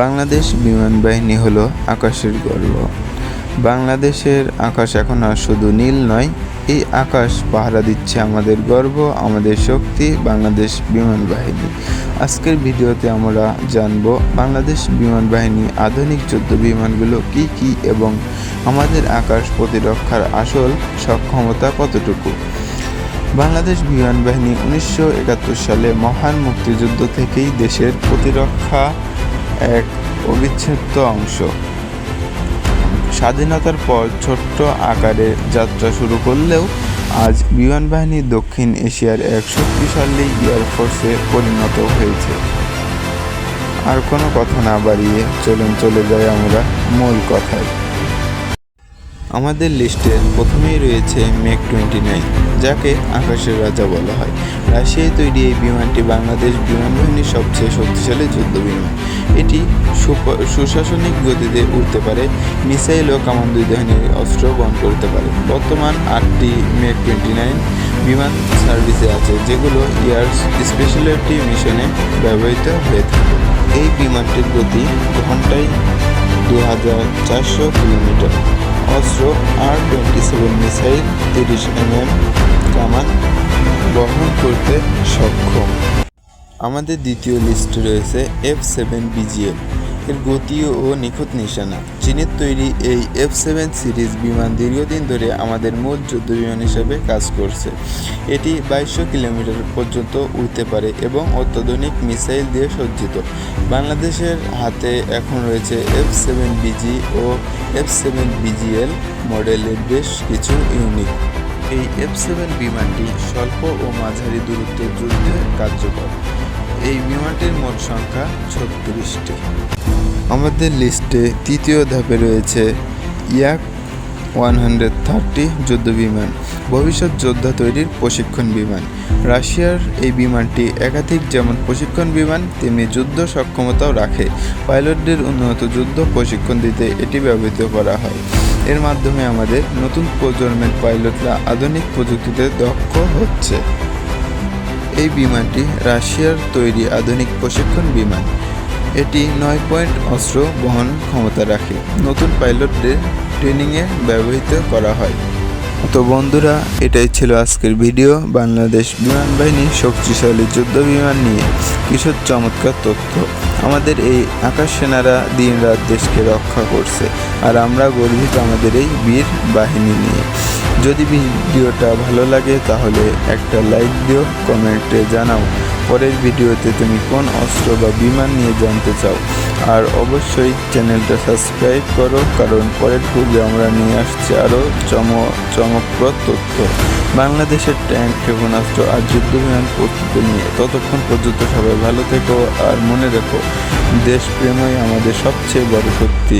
বাংলাদেশ বিমান বাহিনী হলো আকাশের গর্ব। বাংলাদেশের আকাশ এখন আর শুধু নীল নয়, এই আকাশ পাহারা দিচ্ছে আমাদের গর্ব, আমাদের শক্তি, বাংলাদেশ বিমান বাহিনী। আজকের ভিডিওতে আমরা জানব বাংলাদেশ বিমান বাহিনী আধুনিক যুদ্ধ বিমানগুলো কি কি এবং আমাদের আকাশ প্রতিরক্ষার আসল সক্ষমতা কতটুকু? বাংলাদেশ বিমান বাহিনী উনিশশো একাত্তর সালে মহান মুক্তিযুদ্ধ থেকেই দেশের প্রতিরক্ষা এক অবিচ্ছেদ্য অংশ। স্বাধীনতার পর ছোট্ট আকারে যাত্রা শুরু করলেও আজ বিমান বাহিনী দক্ষিণ এশিয়ার এক শক্তিশালী এয়ারফোর্সে পরিণত হয়েছে। আর কোনো কথা না বাড়িয়ে চলুন চলে যাই আমরা মূল কথায়। আমাদের লিস্টের প্রথমেই রয়েছে মেক টোয়েন্টি নাইন। যাকে আকাশের রাজা বলা হয়। রাশিয়ায় তৈরি এই বিমানটি বাংলাদেশ বিমানবাহিনীর সবচেয়ে শক্তিশালী যুদ্ধ বিমান এটি সুশাসনিক গতিতে উঠতে পারে, মিসাইল ও কামান দুই ধরনের অস্ত্র বহন করতে পারে। বর্তমান আটটি মেক টোয়েন্টি নাইন বিমান সার্ভিসে আছে, যেগুলো এয়ার স্পেশালিটি মিশনে ব্যবহৃত হয়ে থাকে। এই বিমানটির গতি ঘন্টায় দু হাজার চারশো কিলোমিটার। অস্ত্র আর টোয়েন্টি সেভেন মিসাইল তিরিশ এমএম কামান বহন করতে সক্ষম। আমাদের দ্বিতীয় লিস্টে রয়েছে এফ সেভেন বিজিএল এর গতি ও নিখুঁত নিশানা চীনের তৈরি এই এফ সেভেন সিরিজ বিমান দীর্ঘদিন ধরে আমাদের মূল যুদ্ধ বিমান হিসেবে কাজ করছে। এটি বাইশশো কিলোমিটার পর্যন্ত উড়তে পারে এবং অত্যাধুনিক মিসাইল দিয়ে সজ্জিত। বাংলাদেশের হাতে এখন রয়েছে এফ সেভেন বিজি ও এফ সেভেন বিজিএল মডেলের বেশ কিছু ইউনিট এই এফ সেভেন বিমানটি স্বল্প ও মাঝারি দূরত্বের যুদ্ধে কার্যকর। এই বিমানটির মোট সংখ্যা ছত্রিশটি। আমাদের লিস্টে তৃতীয় ধাপে রয়েছে ইয়াক ওয়ান হান্ড্রেড থার্টি যুদ্ধ বিমান, ভবিষ্যৎ যোদ্ধা তৈরির প্রশিক্ষণ বিমান। রাশিয়ার এই বিমানটি একাধিক যেমন প্রশিক্ষণ বিমান, তেমনি যুদ্ধ সক্ষমতাও রাখে। পাইলটদের উন্নত যুদ্ধ প্রশিক্ষণ দিতে এটি ব্যবহৃত করা হয়। এর মাধ্যমে আমাদের নতুন প্রজন্মের পাইলটরা আধুনিক প্রযুক্তিতে দক্ষ হচ্ছে। এই বিমানটি রাশিয়ার তৈরি আধুনিক প্রশিক্ষণ বিমান। এটি নয় পয়েন্ট অস্ত্র বহন ক্ষমতা রাখে। নতুন পাইলটদের ট্রেনিংয়ে ব্যবহৃত করা হয়। তো বন্ধুরা, এটাই ছিল আজকের ভিডিও বাংলাদেশ বিমান বাহিনীর শক্তিশালী যুদ্ধ বিমান নিয়ে। কিছু চমৎকার তথ্য। আমাদের এই আকাশ সেনারা দিন রাত দেশকে রক্ষা করছে, আর আমরা গর্বিত আমাদের এই বীর বাহিনী নিয়ে। যদি ভিডিওটা ভালো লাগে তাহলে একটা লাইক দিও, কমেন্টে জানাও। পরের ভিডিওতে তুমি কোন অস্ত্র বা বিমান নিয়ে জানতে চাও, আর অবশ্যই চ্যানেলটা সাবস্ক্রাইব করো, কারণ পরের পূর্বে আমরা নিয়ে আসছি আরও চম চমকপ্রদ তথ্য। বাংলাদেশের ট্যাঙ্ক ক্ষেপণাস্ত্র আর যুদ্ধ বিমান প্রস্তুতি নিয়ে ততক্ষণ পর্যন্ত সবাই ভালো থেকো আর মনে রেখো, দেশপ্রেমই আমাদের সবচেয়ে বড় শক্তি।